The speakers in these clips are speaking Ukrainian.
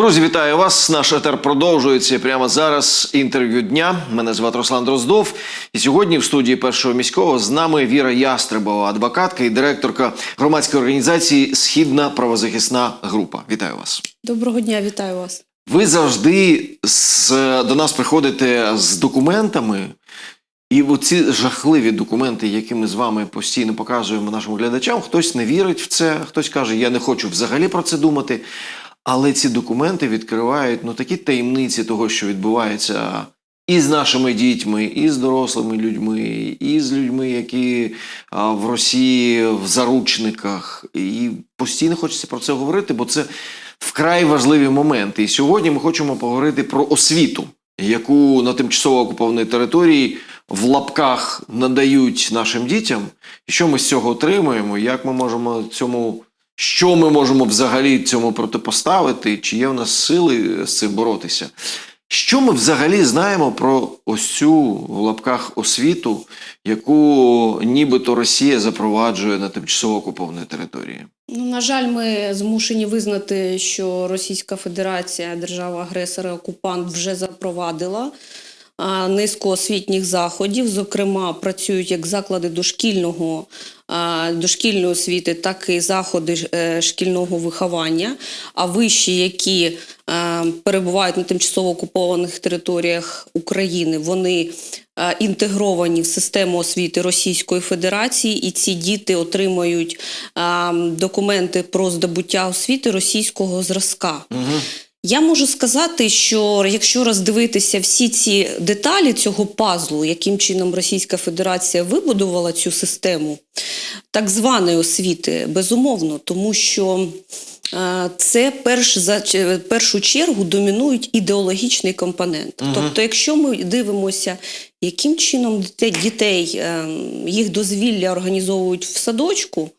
Друзі, вітаю вас. Наш етер продовжується прямо зараз. Інтерв'ю дня. Мене звати Руслан Дроздов. І сьогодні в студії першого міського з нами Віра Ястребова, адвокатка і директорка громадської організації Східна правозахисна група. Вітаю вас. Доброго дня, вітаю вас. Ви завжди з, до нас приходите з документами. І оці жахливі документи, які ми з вами постійно показуємо нашим глядачам, хтось не вірить в це, хтось каже, я не хочу взагалі про це думати. Але ці документи відкривають ну, такі таємниці того, що відбувається і з нашими дітьми, і з дорослими людьми, і з людьми, які а, в Росії в заручниках. І постійно хочеться про це говорити, бо це вкрай важливі моменти. І сьогодні ми хочемо поговорити про освіту, яку на тимчасово окупованій території в лапках надають нашим дітям, і що ми з цього отримуємо, як ми можемо цьому. Що ми можемо взагалі цьому протипоставити? Чи є в нас сили з цим боротися? Що ми взагалі знаємо про ось цю в лапках освіту, яку нібито Росія запроваджує на тимчасово окупованій території? Ну, на жаль, ми змушені визнати, що Російська Федерація, держава-агресора, окупант вже запровадила низку освітніх заходів. Зокрема, працюють як заклади дошкільного, дошкільної освіти, так і заходи е, шкільного виховання. А вищі, які е, перебувають на тимчасово окупованих територіях України, вони е, інтегровані в систему освіти Російської Федерації, і ці діти отримують документи про здобуття освіти російського зразка. Угу. Я можу сказати, що якщо роздивитися всі ці деталі цього пазлу, яким чином Російська Федерація вибудувала цю систему так званої освіти, безумовно, тому що е, це перш за першу чергу домінують ідеологічний компонент. Мгм. Тобто, якщо ми дивимося, яким чином дітей, дітей е, їх дозвілля організовують в садочку.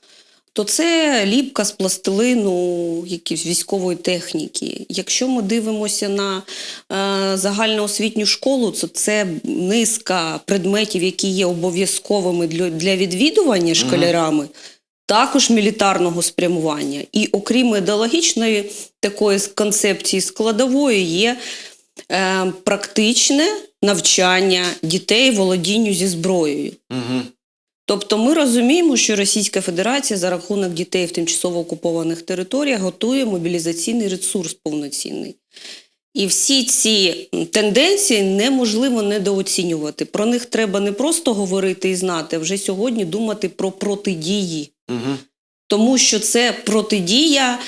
То це ліпка з пластилину, якісь військової техніки. Якщо ми дивимося на е, загальноосвітню школу, то це низка предметів, які є обов'язковими для, для відвідування школярами, також мілітарного спрямування. І окрім ідеологічної такої концепції складової, є е, практичне навчання дітей володінню зі зброєю. Угу. Тобто ми розуміємо, що Російська Федерація за рахунок дітей в тимчасово окупованих територіях готує мобілізаційний ресурс повноцінний. І всі ці тенденції неможливо недооцінювати. Про них треба не просто говорити і знати, а вже сьогодні думати про протидії. Угу. Тому що це протидія,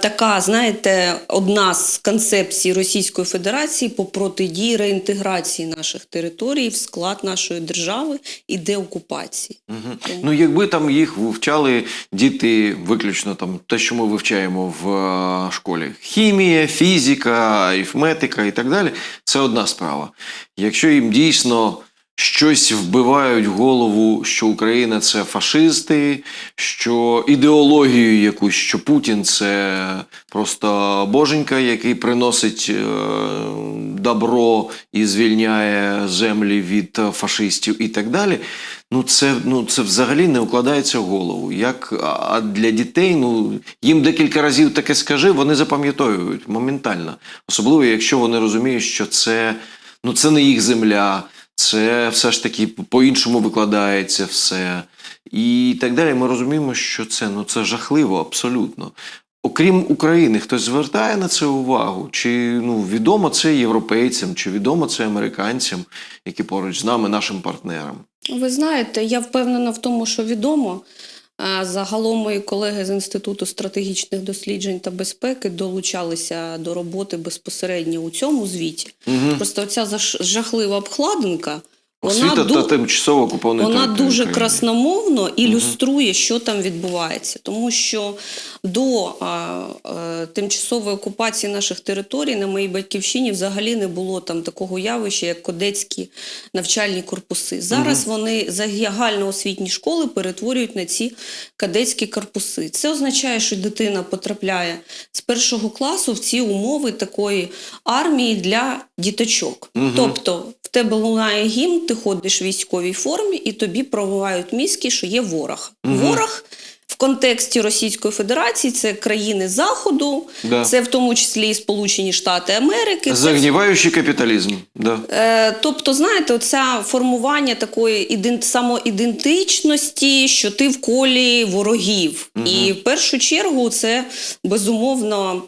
така, знаєте, одна з концепцій Російської Федерації по протидії реінтеграції наших територій в склад нашої держави і деокупації. Угу. Ну, якби там їх вивчали діти виключно там те, що ми вивчаємо в е, школі: хімія, фізика, арифметика і так далі, це одна справа. Якщо їм дійсно щось вбивають в голову, що Україна це фашисти, що ідеологію якусь, що Путін це просто боженька, який приносить е, добро і звільняє землі від фашистів і так далі. Ну це, ну, це взагалі не укладається в голову. Як, а для дітей, ну, їм декілька разів таке скажи, вони запам'ятовують моментально. Особливо, якщо вони розуміють, що це, ну, це не їх земля, це все ж таки по-іншому викладається все. І так далі. Ми розуміємо, що це, ну, це жахливо абсолютно. Окрім України, хтось звертає на це увагу? Чи ну, відомо це європейцям, чи відомо це американцям, які поруч з нами, нашим партнерам? Ви знаєте, я впевнена в тому, що відомо. Загалом мої колеги з Інституту стратегічних досліджень та безпеки долучалися до роботи безпосередньо у цьому звіті. Угу. Просто ця жахлива обкладинка, Освіта вона, та тимчасово окупованої вона території дуже України. красномовно ілюструє, що там відбувається. Тому що до а, е, тимчасової окупації наших територій на моїй батьківщині взагалі не було там такого явища, як кадетські навчальні корпуси. Зараз вони загальноосвітні школи перетворюють на ці кадетські корпуси. Це означає, що дитина потрапляє з першого класу в ці умови такої армії для діточок. Мгм. Тобто тебе лунає гімн, ти ходиш в військовій формі, і тобі пробивають мізки, що є ворог. Мгм. Ворог в контексті Російської Федерації це країни Заходу, Да. це в тому числі і Сполучені Штати Америки. це Загніваючий капіталізм. Да. Е, Тобто, знаєте, оце формування такої іден... самоідентичності, що ти в колі ворогів. Мгм. І в першу чергу це безумовно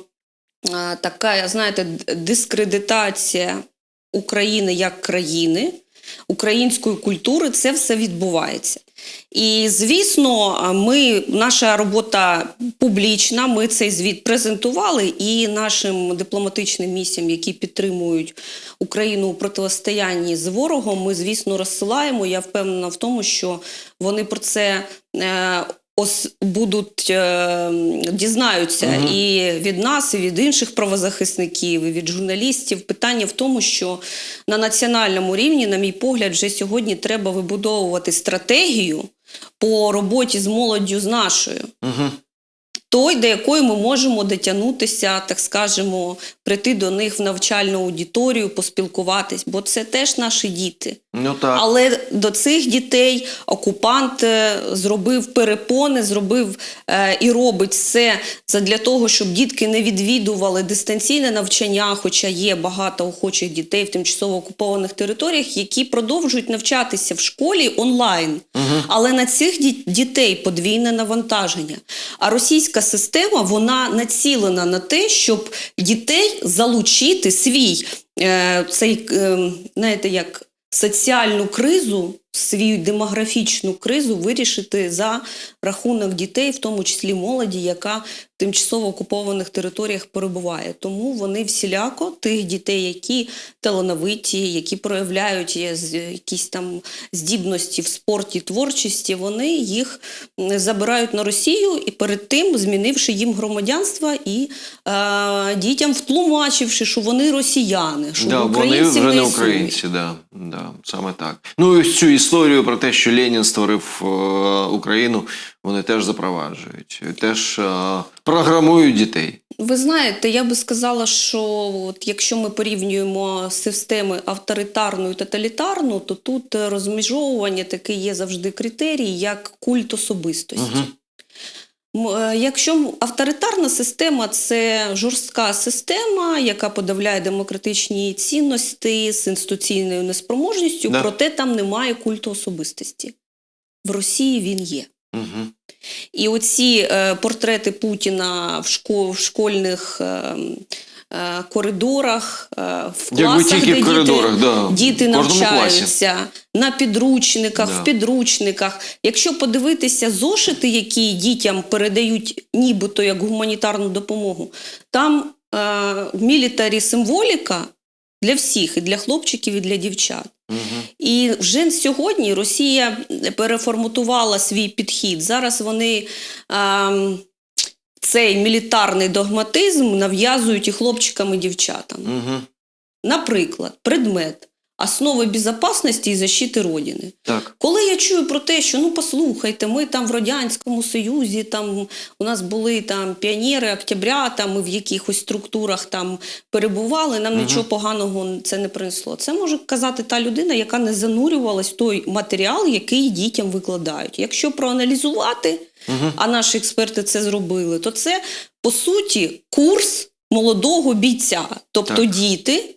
е, така, знаєте, дискредитація України як країни, української культури. Це все відбувається. І звісно, ми наша робота публічна. Ми цей звіт презентували і нашим дипломатичним місіям, які підтримують Україну у протистоянні з ворогом. Ми, звісно, розсилаємо. Я впевнена в тому, що вони про це. Ос будуть е, дізнаються Мгм. і від нас, і від інших правозахисників, і від журналістів. Питання в тому, що на національному рівні, на мій погляд, вже сьогодні треба вибудовувати стратегію по роботі з молоддю з нашою, Угу. той, до якої ми можемо дотягнутися, так скажемо, прийти до них в навчальну аудиторію, поспілкуватись, бо це теж наші діти. Ну так. Але до цих дітей окупант е, зробив перепони, зробив е, і робить все для того, щоб дітки не відвідували дистанційне навчання, хоча є багато охочих дітей в тимчасово окупованих територіях, які продовжують навчатися в школі онлайн. Угу. Але на цих дітей подвійне навантаження. А російська система вона націлена на те, щоб дітей залучити свій е, цей, е, знаєте, як соціальну кризу, свою демографічну кризу вирішити за рахунок дітей, в тому числі молоді, яка тимчасово окупованих територіях перебуває. Тому вони всіляко тих дітей, які талановиті, які проявляють якісь там здібності в спорті, творчості, вони їх забирають на Росію і перед тим змінивши їм громадянство і е, дітям втлумачивши, що вони росіяни, що Да, вони українці вже не українці, да, да, саме так. Ну і цю історію про те, що Ленін створив е, Україну, вони теж запроваджують, теж е, програмують дітей. Ви знаєте, я би сказала, що от якщо ми порівнюємо системи авторитарну і тоталітарну, то тут розміжовування таке є завжди критерій, як культ особистості. Е, Якщо авторитарна система це жорстка система, яка подавляє демократичні цінності з інституційною неспроможністю, Да. проте там немає культу особистості. В Росії він є. Угу. І оці е, портрети Путіна в, шко- в школьних е, е, коридорах, е, в класах, тільки де в коридорах, діти, да, діти кожному класі. навчаються, на підручниках, Да. в підручниках. Якщо подивитися зошити, які дітям передають нібито як гуманітарну допомогу, там е, мілітарі символіка для всіх, і для хлопчиків, і для дівчат. Угу. І вже сьогодні Росія переформатувала свій підхід. Зараз вони А, цей мілітарний догматизм нав'язують і хлопчикам, і дівчатам. Угу. Наприклад, предмет основи безпечності і защити Родини. Так. Коли я чую про те, що ну послухайте, ми там в Радянському Союзі, там у нас були там піонери Октября, там ми в якихось структурах там перебували, нам Мгм. нічого поганого це не принесло. Це може казати та людина, яка не занурювалась в той матеріал, який дітям викладають. Якщо проаналізувати, Угу. а наші експерти це зробили, то це по суті курс молодого бійця. Тобто Так. діти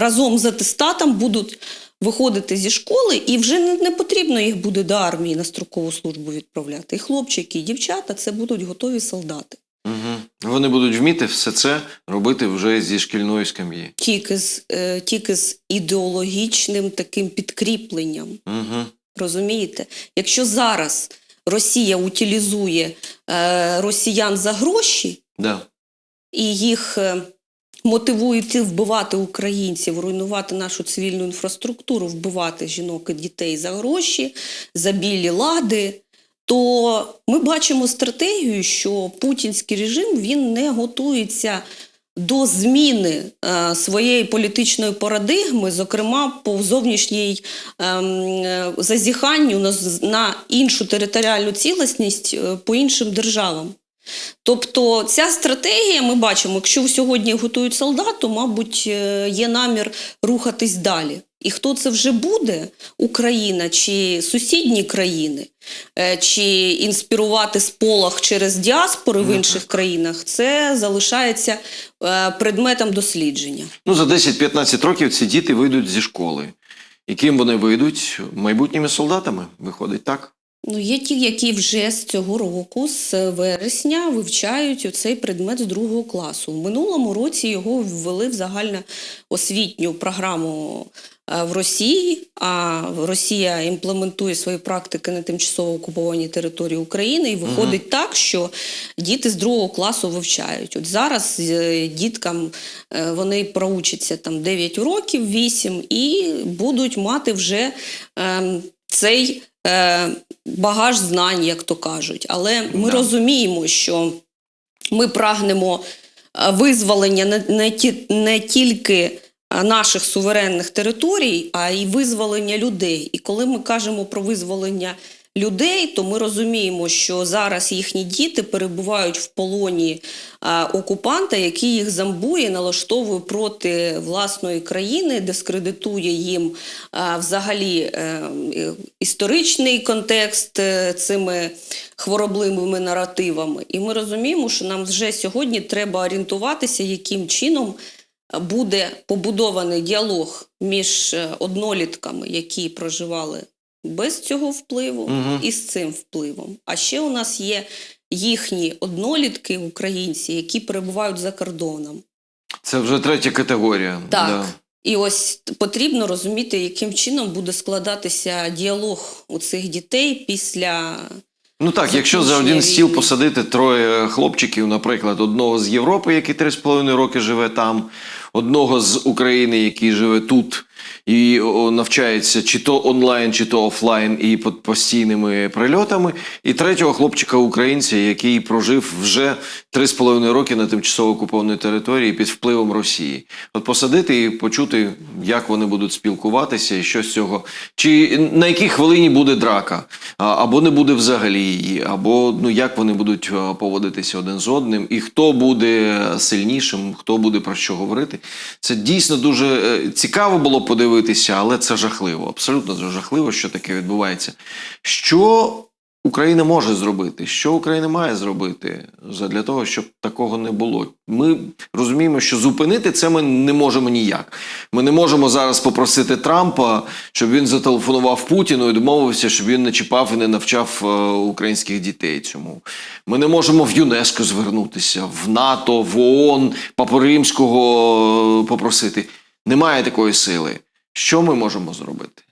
разом з атестатом будуть виходити зі школи, і вже не, не потрібно їх буде до армії на строкову службу відправляти. І хлопчики, і дівчата це будуть готові солдати. Угу. Вони будуть вміти все це робити вже зі шкільної скам'ї. Тільки з, е, тільки з ідеологічним таким підкріпленням. Угу. Розумієте? Якщо зараз Росія утилізує е, росіян за гроші, Да. і їх е, мотивують вбивати українців, руйнувати нашу цивільну інфраструктуру, вбивати жінок і дітей за гроші, за білі лади. То ми бачимо стратегію, що путінський режим він не готується до зміни е, своєї політичної парадигми, зокрема по зовнішній ем, е, зазіханню на, на іншу територіальну цілісність е, по іншим державам. Тобто ця стратегія, ми бачимо, якщо сьогодні готують солдат, то, мабуть, е, є намір рухатись далі. І хто це вже буде, Україна чи сусідні країни, е, чи інспірувати сполох через діаспори в інших країнах, це залишається е, предметом дослідження. Ну, за 10-15 років ці діти вийдуть зі школи. І ким вони вийдуть? Майбутніми солдатами, виходить так. Ну, є ті, які вже з цього року, з вересня, вивчають цей предмет з другого класу. В минулому році його ввели в загальноосвітню програму е, в Росії, а Росія імплементує свої практики на тимчасово окупованій території України, і виходить так, що діти з другого класу вивчають. От зараз е, діткам е, вони проучаться там 9 років, 8, і будуть мати вже ем, цей багаж знань, як то кажуть. Але ми Да. розуміємо, що ми прагнемо е, визволення не, не, ті, не тільки е, наших суверенних територій, а й визволення людей. І коли ми кажемо про визволення людей, то ми розуміємо, що зараз їхні діти перебувають в полоні окупанта, який їх замбує, налаштовує проти власної країни, дискредитує їм взагалі е, історичний контекст е, цими хворобливими наративами. І ми розуміємо, що нам вже сьогодні треба орієнтуватися, яким чином буде побудований діалог між е, однолітками, які проживали без цього впливу, Мгм. і з цим впливом. А ще у нас є їхні однолітки, українці, які перебувають за кордоном. Це вже третя категорія. Так. Да. І ось потрібно розуміти, яким чином буде складатися діалог у цих дітей після Ну так, якщо за один стіл посадити троє хлопчиків, наприклад, одного з Європи, який 3,5 роки живе там, одного з України, який живе тут і навчається чи то онлайн, чи то офлайн, і під постійними прильотами, і третього хлопчика українця, який прожив вже 3,5 роки на тимчасово окупованій території під впливом Росії. От посадити і почути, як вони будуть спілкуватися, і що з цього, чи на якій хвилині буде драка, або не буде взагалі її, або ну як вони будуть е, поводитися один з одним, і хто буде сильнішим, хто буде про що говорити. Це дійсно дуже е, цікаво було подивитися, але це жахливо. Абсолютно жахливо, що таке відбувається. Що Україна може зробити? Що Україна має зробити для того, щоб такого не було? Ми розуміємо, що зупинити це ми не можемо ніяк. Ми не можемо зараз попросити Трампа, щоб він зателефонував Путіну і домовився, щоб він не чіпав і не навчав е, українських дітей цьому. Ми не можемо в ЮНЕСКО звернутися, в НАТО, в ООН, Папу Римського е, попросити. Немає такої сили. Що ми можемо зробити?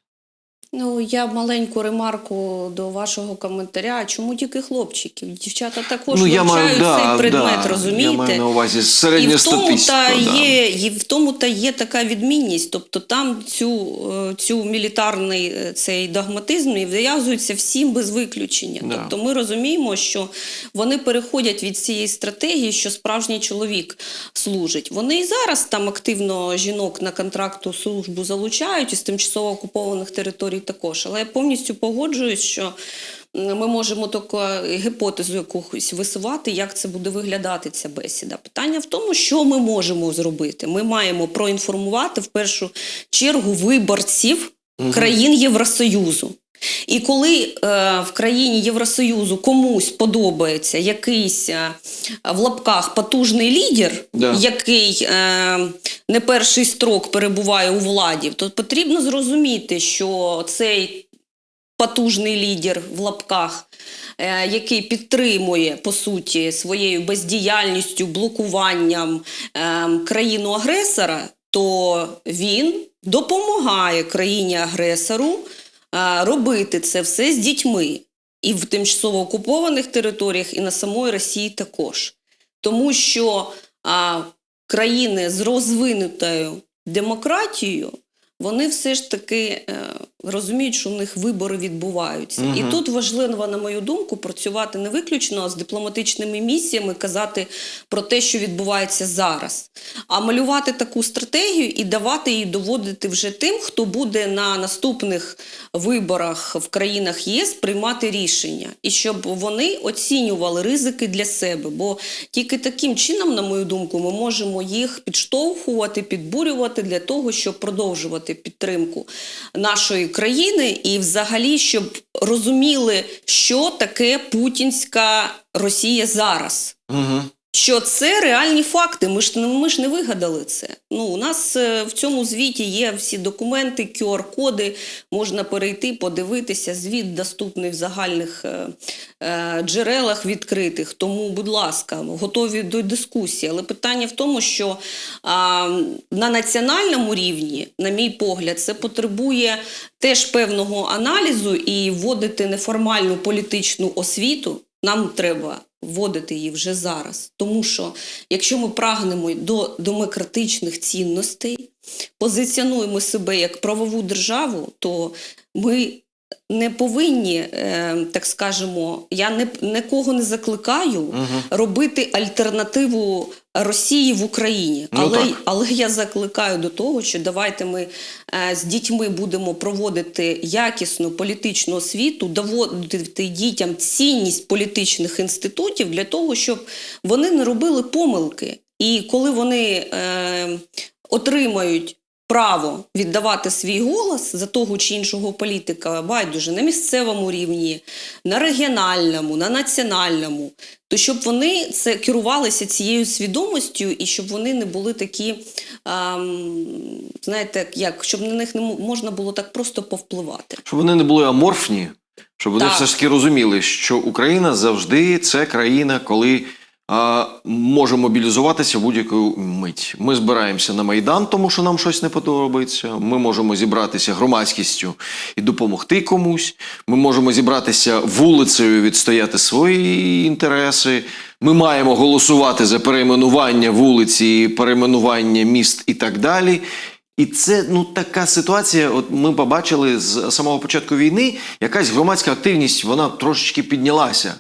Ну, я маленьку ремарку до вашого коментаря. Чому тільки хлопчиків? Дівчата також вивчають цей предмет, розумієте? Я маю на увазі І в тому та да. є, і в тому та є така відмінність. Тобто там цю, е, цю мілітарний е, цей догматизм нав'язується всім без виключення. Да. Тобто ми розуміємо, що вони переходять від цієї стратегії, що справжній чоловік служить. Вони і зараз там активно жінок на контракту службу залучають із тимчасово окупованих територій також. Але я повністю погоджуюсь, що ми можемо таку гіпотезу якусь висувати, як це буде виглядати ця бесіда. Питання в тому, що ми можемо зробити. Ми маємо проінформувати в першу чергу виборців країн Євросоюзу. І коли е, в країні Євросоюзу комусь подобається якийсь е, в лапках потужний лідер, Да. який е, не перший строк перебуває у владі, то потрібно зрозуміти, що цей потужний лідер в лапках, е, який підтримує по суті своєю бездіяльністю, блокуванням е, країну-агресора, то він допомагає країні-агресору е, робити це все з дітьми і в тимчасово окупованих територіях, і на самої Росії також. Тому що а, країни з розвинутою демократією вони все ж таки е, розуміють, що у них вибори відбуваються. Мгм. І тут важливо, на мою думку, працювати не виключно з дипломатичними місіями, казати про те, що відбувається зараз, а малювати таку стратегію і давати її доводити вже тим, хто буде на наступних виборах в країнах ЄС приймати рішення, і щоб вони оцінювали ризики для себе. Бо тільки таким чином, на мою думку, ми можемо їх підштовхувати, підбурювати для того, щоб продовжувати підтримку нашої країни, і взагалі, щоб розуміли, що таке путінська Росія зараз. Угу. Що це реальні факти. Ми ж не- ми ж не вигадали це. Ну у нас е, в цьому звіті є всі документи, QR-коди. Можна перейти, подивитися. Звіт доступний в загальних е, е, джерелах відкритих. Тому, будь ласка, готові до дискусії. Але питання в тому, що а, на національному рівні, на мій погляд, це потребує теж певного аналізу і вводити неформальну політичну освіту. Нам треба вводити її вже зараз. Тому що якщо ми прагнемо до демократичних цінностей, позиціонуємо себе як правову державу, то ми не повинні, е, так скажемо, я не, нікого не закликаю Угу. робити альтернативу Росії в Україні. Ну, але, так. але я закликаю до того, що давайте ми е, з дітьми будемо проводити якісну політичну освіту, доводити дітям цінність політичних інститутів для того, щоб вони не робили помилки. І коли вони е, отримають право віддавати свій голос за того чи іншого політика, байдуже на місцевому рівні, на регіональному, на національному, то щоб вони це керувалися цією свідомістю і щоб вони не були такі, ем, знаєте, як щоб на них не можна було так просто повпливати. Щоб вони не були аморфні, щоб вони Так. все ж таки розуміли, що Україна завжди це країна, коли може мобілізуватися будь-яку мить. Ми збираємося на Майдан, тому що нам щось не подобається. Ми можемо зібратися громадськістю і допомогти комусь. Ми можемо зібратися вулицею, відстояти свої інтереси. Ми маємо голосувати за перейменування вулиці, перейменування міст і так далі. І це ну така ситуація. От ми побачили з самого початку війни, якась громадська активність вона трошечки піднялася.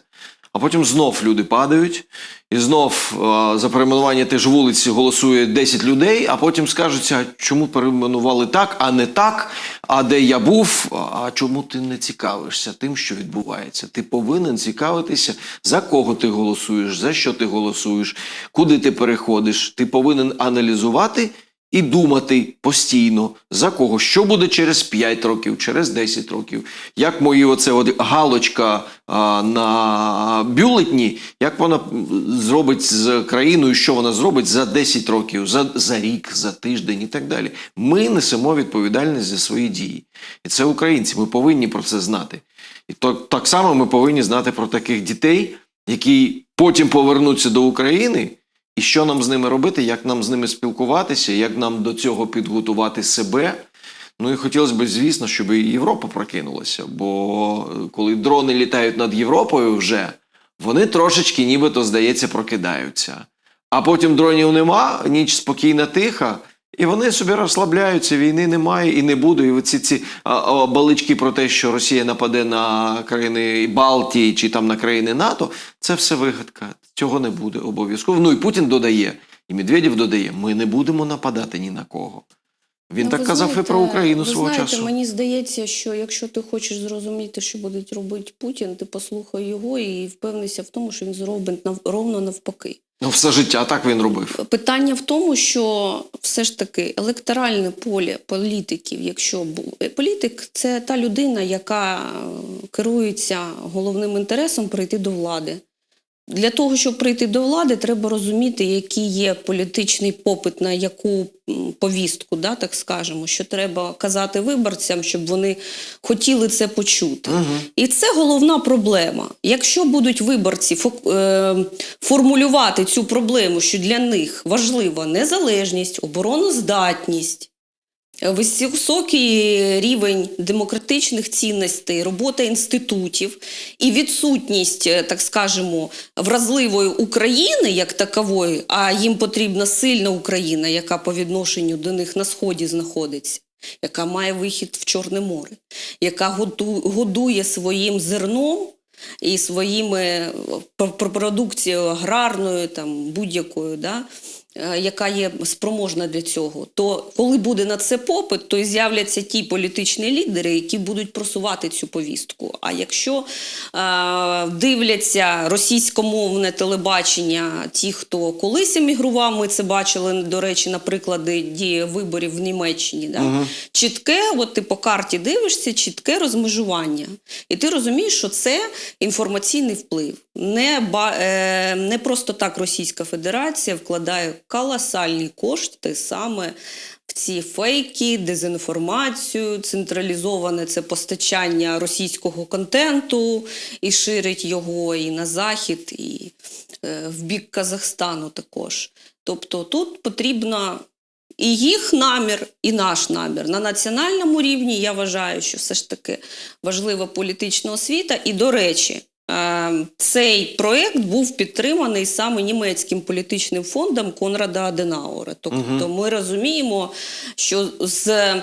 А потім знов люди падають, і знов а, за перейменування теж вулиці голосує 10 людей, а потім скажуться, чому перейменували так, а не так. А де я був? А чому ти не цікавишся тим, що відбувається? Ти повинен цікавитися, за кого ти голосуєш, за що ти голосуєш, куди ти переходиш. Ти повинен аналізувати і думати постійно за кого, що буде через 5 років, через 10 років, як мої оце от галочка а, на бюлетні, як вона зробить з країною, що вона зробить за 10 років, за, за рік, за тиждень і так далі. Ми несемо відповідальність за свої дії. І це українці. Ми повинні про це знати. І то, так само ми повинні знати про таких дітей, які потім повернуться до України. І що нам з ними робити, як нам з ними спілкуватися, як нам до цього підготувати себе. Ну і хотілося б, звісно, щоб і Європа прокинулася. Бо е, коли дрони літають над Європою вже, вони трошечки, нібито, здається, прокидаються. А потім дронів нема, ніч спокійна, тиха, і вони собі розслабляються, війни немає і не буде. І оці ці балички про те, що Росія нападе на країни Балтії чи там на країни НАТО, це все вигадка. Цього не буде обов'язково. Ну і Путін додає, і Медведєв додає: ми не будемо нападати ні на кого. Він Ну, так казав і про Україну ви свого знаєте, часу. Мені здається, що якщо ти хочеш зрозуміти, що буде робити Путін, ти послухай його і впевнися в тому, що він зробить нав- ровно навпаки. Ну, все життя так він робив. Питання в тому, що все ж таки електоральне поле політиків, якщо політик це та людина, яка керується головним інтересом прийти до влади. Для того, щоб прийти до влади, треба розуміти, який є політичний попит на яку повістку, да, так скажемо, що треба казати виборцям, щоб вони хотіли це почути. Угу. І це головна проблема. Якщо будуть виборці е, формулювати цю проблему, що для них важлива незалежність, обороноздатність, високий рівень демократичних цінностей, робота інститутів і відсутність, е, так скажемо, вразливої України як такової, а їм потрібна сильна Україна, яка по відношенню до них на сході знаходиться. яка має вихід в Чорне море, яка годує своїм зерном і своїми е, пр- пр- продукцією аграрною, там будь-якою, да, яка є спроможна для цього, то коли буде на це попит, то і з'являться ті політичні лідери, які будуть просувати цю повістку. А якщо е, дивляться російськомовне телебачення, ті, хто колись емігрував, ми це бачили, до речі, на приклади дії виборів в Німеччині. Да? Чітке, от ти по карті дивишся, чітке розмежування. І ти розумієш, що це інформаційний вплив. Не, ба, е, не просто так Російська Федерація вкладає колосальні кошти саме в ці фейки, дезінформацію, централізоване це постачання російського контенту і ширить його і на захід, і е, в бік Казахстану також. Тобто тут потрібно і їх намір, і наш намір. На національному рівні я вважаю, що все ж таки важлива політична освіта. І, до речі, цей проект був підтриманий саме німецьким політичним фондом Конрада Аденаура. Тобто ми розуміємо, що з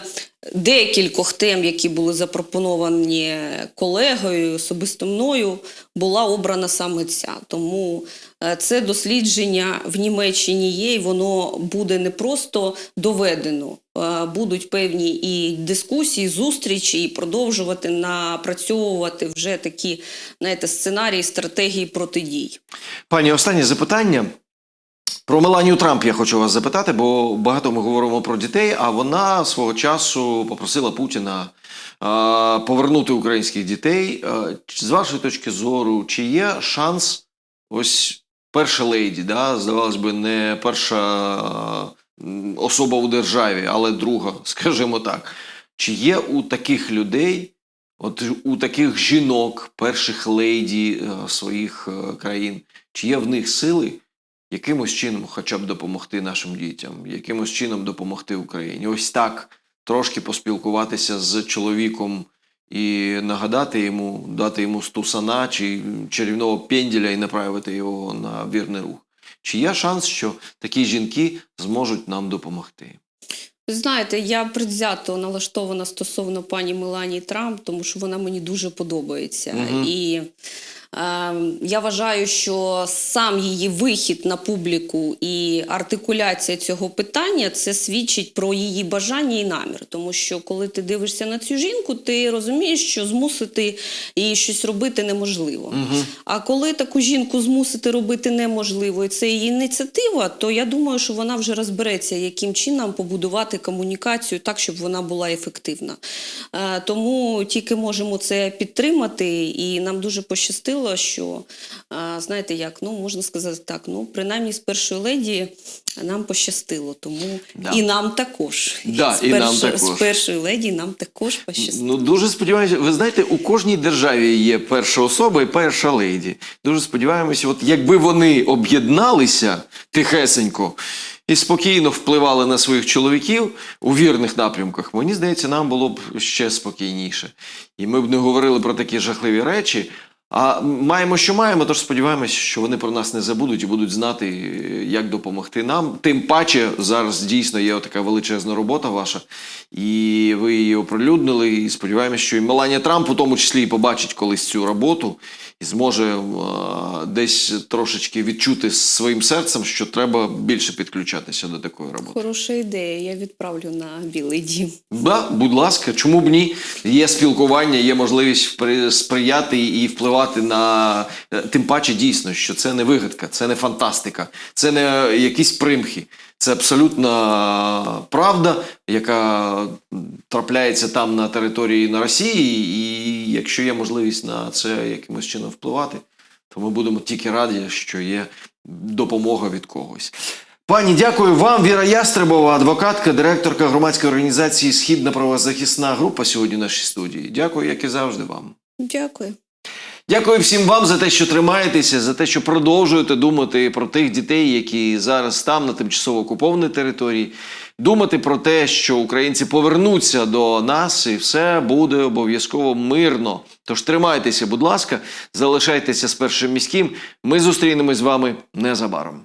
декількох тем, які були запропоновані колегою, особисто мною, була обрана саме ця. Тому е, це дослідження в Німеччині є, і воно буде не просто доведено. Е, Будуть певні і дискусії, зустрічі, і продовжувати напрацьовувати вже такі знаєте, сценарії, стратегії протидій. Пані, останнє запитання. Про Меланію Трамп я хочу вас запитати, бо багато ми говоримо про дітей, а вона свого часу попросила Путіна повернути українських дітей. З вашої точки зору, чи є шанс ось перша леді, да, здавалось би, не перша особа у державі, але друга, скажімо так. Чи є у таких людей, от у таких жінок, перших леді е, своїх е, країн, чи є в них сили якимось чином хоча б допомогти нашим дітям, якимось чином допомогти Україні? Ось так трошки поспілкуватися з чоловіком і нагадати йому, дати йому стусана чи чарівного пенділя і направити його на вірний рух. Чи є шанс, що такі жінки зможуть нам допомогти? Знаєте, я предвзято налаштована стосовно пані Меланії Трамп, тому що вона мені дуже подобається. Мгм. І я вважаю, що сам її вихід на публіку і артикуляція цього питання це свідчить про її бажання і намір. Тому що коли ти дивишся на цю жінку, ти розумієш, що змусити її щось робити неможливо. А коли таку жінку змусити робити неможливо, і це її ініціатива, то я думаю, що вона вже розбереться, яким чином побудувати комунікацію так, щоб вона була ефективна. Е, Тому тільки можемо це підтримати, і нам дуже пощастило, що е, знаєте, як ну можна сказати так, ну принаймні з першої леді нам пощастило, тому Да. і нам також. Да, з, і нам також. з першої леді нам також пощастило. Ну дуже сподіваюся, ви знаєте, у кожній державі є перша особа і перша леді. Дуже сподіваємося, от якби вони об'єдналися тихесенько і спокійно впливали на своїх чоловіків у вірних напрямках, мені здається, нам було б ще спокійніше. І ми б не говорили про такі жахливі речі. А маємо, що маємо, тож сподіваємося, що вони про нас не забудуть і будуть знати, як допомогти нам. Тим паче, зараз дійсно є така величезна робота ваша, і ви її оприлюднили. І сподіваємося, що і Меланія Трамп у тому числі і побачить колись цю роботу і зможе е, десь трошечки відчути своїм серцем, що треба більше підключатися до такої роботи. Хороша ідея. Я відправлю на білий дім. Да, будь ласка, чому б ні? Є спілкування, є можливість сприяти і впливати на е, тим паче дійсно, що це не вигадка, це не фантастика, це не якісь примхи. Це абсолютна правда, яка трапляється там на території на Росії, і якщо є можливість на це якимось чином впливати, то ми будемо тільки раді, що є допомога від когось. Пані, дякую вам. Віра Ястребова, адвокатка, директорка громадської організації Східна правозахисна група сьогодні в нашій студії. Дякую, як і завжди вам. Дякую. Дякую всім вам за те, що тримаєтеся, за те, що продовжуєте думати про тих дітей, які зараз там на тимчасово окупованій території. Думати про те, що українці повернуться до нас, і все буде обов'язково мирно. Тож тримайтеся, будь ласка, залишайтеся з першим міським. Ми зустрінемось з вами незабаром.